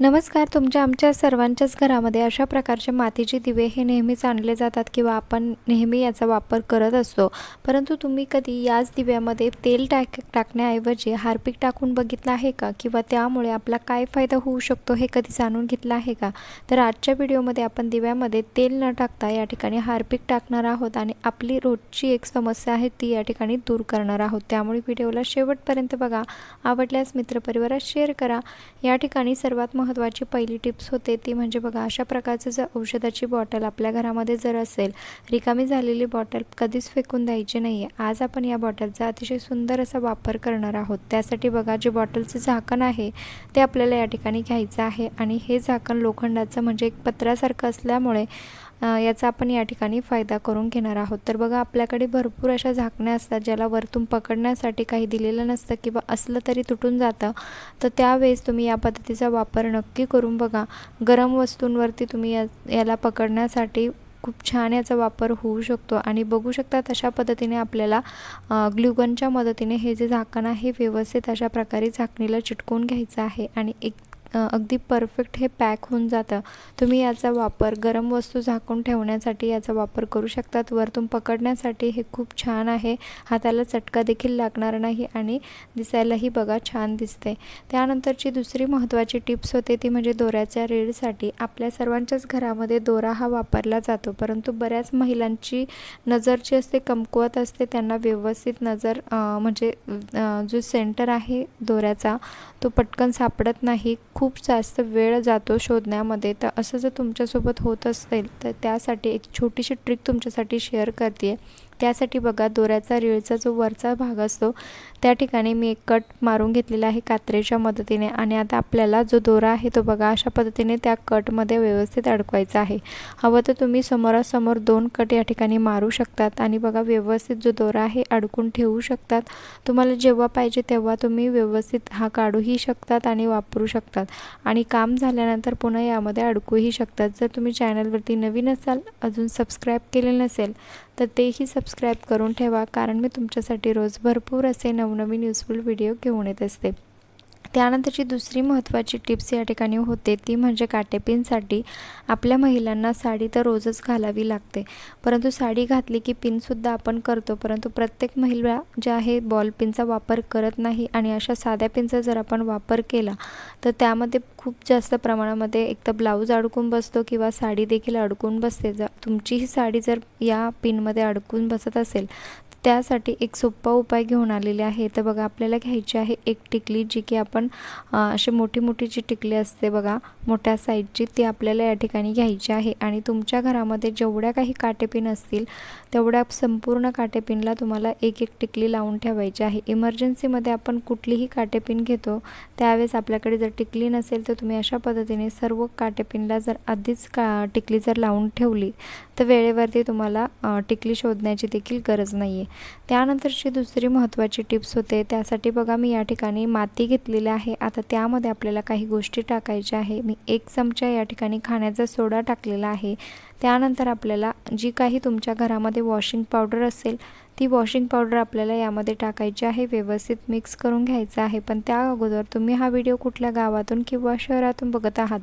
नमस्कार तुमच्या आमच्या सर्वांच्याच घरामध्ये अशा प्रकारचे मातीचे दिवे हे नेहमीच आणले जातात किंवा आपण नेहमी याचा वापर करत असतो. परंतु तुम्ही कधी याच दिव्यामध्ये तेल टाक टाकण्याऐवजी हार्पिक टाकून बघितलं आहे का? किंवा त्यामुळे आपला काय फायदा होऊ शकतो हे कधी जाणून घेतलं आहे का? तर आजच्या व्हिडिओमध्ये आपण दिव्यामध्ये तेल न टाकता या ठिकाणी हार्पिक टाकणार आहोत आणि आपली रोजची एक समस्या आहे ती या ठिकाणी दूर करणार आहोत. त्यामुळे व्हिडिओला शेवटपर्यंत बघा. आवडल्यास मित्रपरिवारात शेअर करा. या ठिकाणी सर्वात महत्त्वाची पहिली टिप्स होते ती म्हणजे बघा अशा प्रकारचं जर औषधाची बॉटल आपल्या घरामध्ये जर असेल रिकामी झालेली बॉटल कधीच फेकून द्यायची नाही आहे आज आपण या बॉटलचा अतिशय सुंदर असा वापर करणार आहोत. त्यासाठी बघा जे बॉटलचं झाकण आहे ते आपल्याला या ठिकाणी घ्यायचं आहे. आणि हे झाकण लोखंडाचं म्हणजे एक पत्रासारखं असल्यामुळे याचा आपण या ठिकाणी फायदा करून घेणार आहोत. तर बघा आपल्याकडे भरपूर अशा झाकण्या असतात ज्याला वरतून पकडण्यासाठी काही दिलेलं नसतं किंवा असलं तरी तुटून जातं. तर त्यावेळेस तुम्ही या पद्धतीचा वापर नक्की करून बघा. गरम वस्तूंवरती तुम्ही या याला पकडण्यासाठी खूप छान याचा वापर होऊ शकतो. आणि बघू शकता तशा पद्धतीने आपल्याला ग्लुगनच्या मदतीने हे जे झाकण आहे व्यवस्थित अशा प्रकारे झाकणीला चिटकवून घ्यायचं आहे. आणि एक अगदी परफेक्ट हे पॅक होऊन जातं. तुम्ही याचा वापर गरम वस्तू झाकून ठेवण्यासाठी याचा वापर करू शकतात. वरतून पकडण्यासाठी हे खूप छान आहे. हाताला चटका देखील लागणार नाही आणि दिसायलाही बघा छान दिसते. त्यानंतरची दुसरी महत्त्वाची टिप्स होते ती म्हणजे दोऱ्याच्या रेडसाठी. आपल्या सर्वांच्याच घरामध्ये दोरा हा वापरला जातो परंतु बऱ्याच महिलांची नजर जी असते कमकुवत असते त्यांना व्यवस्थित नजर म्हणजे जो सेंटर आहे दोऱ्याचा तो पटकन सापडत नाही. खूप खूप जास्त वेळ जातो शोधण्यामध्ये तर असं जर तुमच्यासोबत होत असेल तर त्यासाठी एक छोटीशी ट्रिक तुमच्यासाठी शेअर करते आहे त्यासाठी बघा दोऱ्याचा रिळचा जो वरचा भाग असतो त्या ठिकाणी मी एक कट मारून घेतलेला आहे कात्रेच्या मदतीने आणि आता आपल्याला जो दोरा आहे तो बघा अशा पद्धतीने त्या कटमध्ये व्यवस्थित अडकवायचा आहे. हवं तर तुम्ही समोरासमोर दोन कट या ठिकाणी मारू शकतात आणि बघा व्यवस्थित जो दोरा आहे अडकून ठेवू शकतात. तुम्हाला जेव्हा पाहिजे तेव्हा तुम्ही व्यवस्थित हा काढूही शकतात आणि वापरू शकतात. आणि काम झाल्यानंतर पुन्हा यामध्ये अडकूही शकतात. जर तुम्ही चॅनलवरती नवीन असाल अजून सबस्क्राईब केले नसेल तर तेही सबस्क्राईब करून ठेवा कारण मी तुमच्यासाठी रोज भरपूर असे नवनवीन युजफुल व्हिडिओ घेऊन येत असते. त्यानंतरची दुसरी महत्त्वाची टिप्स या ठिकाणी होते ती म्हणजे काटेपिनसाठी आपल्या महिलांना साडी तर रोजच घालावी लागते. परंतु साडी घातली की पिनसुद्धा आपण करतो. परंतु प्रत्येक महिला ज्या आहे बॉल पिनचा वापर करत नाही आणि अशा साध्या पिनचा जर आपण वापर केला तर त्यामध्ये खूप जास्त प्रमाणामध्ये एक तर ब्लाऊज अडकून बसतो किंवा साडी देखील अडकून बसते. जर तुमची ही साडी जर या पिनमध्ये अडकून बसत असेल त्यासाठी एक सोपा उपाय घेऊन आलेले आहे. तर बघा आपल्याला घ्यायची आहे एक टिकली जी की आपण अशी मोठी मोठी जी टिकली असते बघा मोठ्या साईजची ती आपल्याला या ठिकाणी घ्यायची आहे. आणि तुमच्या घरामध्ये जेवढ्या काही काटेपिन असतील तेवढ्या संपूर्ण काटेपिनला तुम्हाला एक एक टिकली लावून ठेवायची आहे. इमर्जन्सीमध्ये आपण कुठलीही काटेपिन घेतो त्यावेळेस आपल्याकडे जर टिकली नसेल तर तुम्ही अशा पद्धतीने सर्व काटेपिनला जर आधीच का टिकली जर लावून ठेवली तर वेळेवरती तुम्हाला टिकली शोधण्याची देखील गरज नाही आहे त्यानंतरची दुसरी महत्त्वाची टिप्स होते. त्यासाठी बघा मी या ठिकाणी माती घेतलेली आहे. आता त्यामध्ये आपल्याला काही गोष्टी टाकायच्या आहे. मी एक चमचा या ठिकाणी खाण्याचा सोडा टाकलेला आहे. त्यानंतर आपल्याला जी काही तुमच्या घरामध्ये वॉशिंग पावडर असेल ती वॉशिंग पावडर आपल्याला यामध्ये टाकायची आहे. व्यवस्थित मिक्स करून घ्यायचं आहे. पण त्या अगोदर तुम्ही हा व्हिडिओ कुठल्या गावातून किंवा शहरातून बघत आहात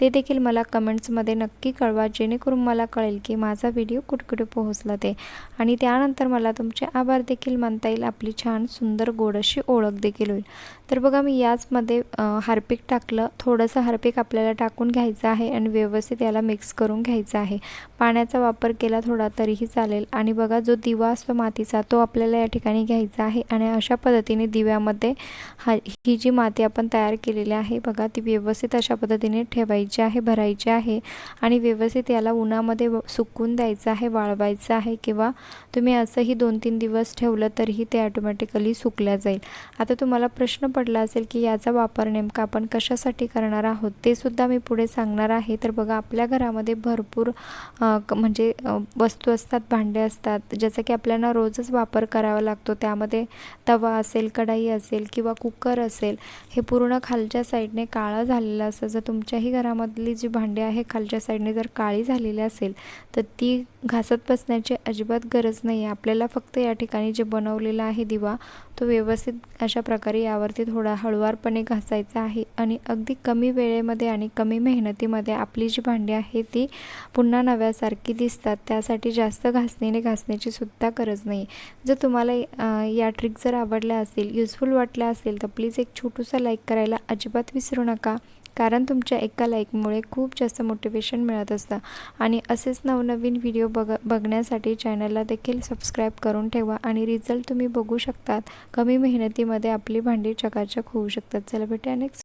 ते देखील मला कमेंट्समध्ये नक्की कळवा जेणेकरून मला कळेल की माझा व्हिडिओ कुठकुठे पोहोचला ते. आणि त्यानंतर मला तुमचे आभार देखील म्हणता येईल. आपली छान सुंदर गोड अशी ओळख देखील होईल. तर बघा मी याचमध्ये हार्पिक टाकलं. थोडंसं हार्पिक आपल्याला टाकून घ्यायचं आहे आणि व्यवस्थित याला मिक्स करून घ्यायचं आहे. पाण्याचा वापर केला थोडा तरीही चालेल. आणि बघा जो दिवा असतो मातीचा तो आपल्याला या ठिकाणी घ्यायचा आहे. आणि अशा पद्धतीने दिव्यामध्ये हा ही जी माती आपण तयार केलेली आहे बघा ती व्यवस्थित अशा पद्धतीने ठेवायची आहे भरायची आहे. आणि व्यवस्थित याला उन्हामध्ये सुकून द्यायचं आहे वाळवायचं आहे किंवा तुम्ही असंही दोन तीन दिवस ठेवलं तरीही ते ऑटोमॅटिकली सुकल्या जाईल. आता तुम्हाला प्रश्न पडला असेल की याचा वापर नेमका आपण कशासाठी करणार आहोत ते सुद्धा मी पुढे सांगणार आहे. तर बघा आपल्या घरामध्ये भरपूर म्हणजे वस्तू असतात भांडे असतात ज्याचा की आपल्याला रोजच वापर करावा लागतो. त्यामध्ये तवा असेल कढाई असेल किंवा कुकर असेल हे पूर्ण खालच्या साईडने काळं झालेलं असतं. जर तुमच्याही घरामधली जी भांडी आहे खालच्या साईडने जर काळी झालेली असेल तर ती घासत बसण्याची अजिबात गरज नाही आहे. आपल्याला फक्त या ठिकाणी जे बनवलेला आहे दिवा तो व्यवस्थित अशा प्रकारे यावरती थोडा हळुवारपणे घासायचा आहे. आणि अगदी कमी वेळेमध्ये आणि कमी मेहनतीमध्ये आपली जी भांडी आहे ती पुन्हा नव्यासारखी दिसतात त्यासाठी जास्त घासणीने घासण्याची सुद्धा गरज नाही. जर तुम्हाला या ट्रिक जर आवडल्या असतील युजफुल वाटल्या असेल तर प्लीज एक छोटूसा लाईक करायला अजिबात विसरू नका. कारण तुमच्या एका लाईकमुळे खूप जास्त मोटिवेशन मिळत असतं. आणि असेच नवनवीन व्हिडिओ बघ बघण्यासाठी चॅनलला देखील सबस्क्राईब करून ठेवा. आणि रिझल्ट तुम्ही बघू शकतात. कमी मेहनतीमध्ये आपली भांडी चकाचक होऊ शकतात. चला भेटूया नेक्स्ट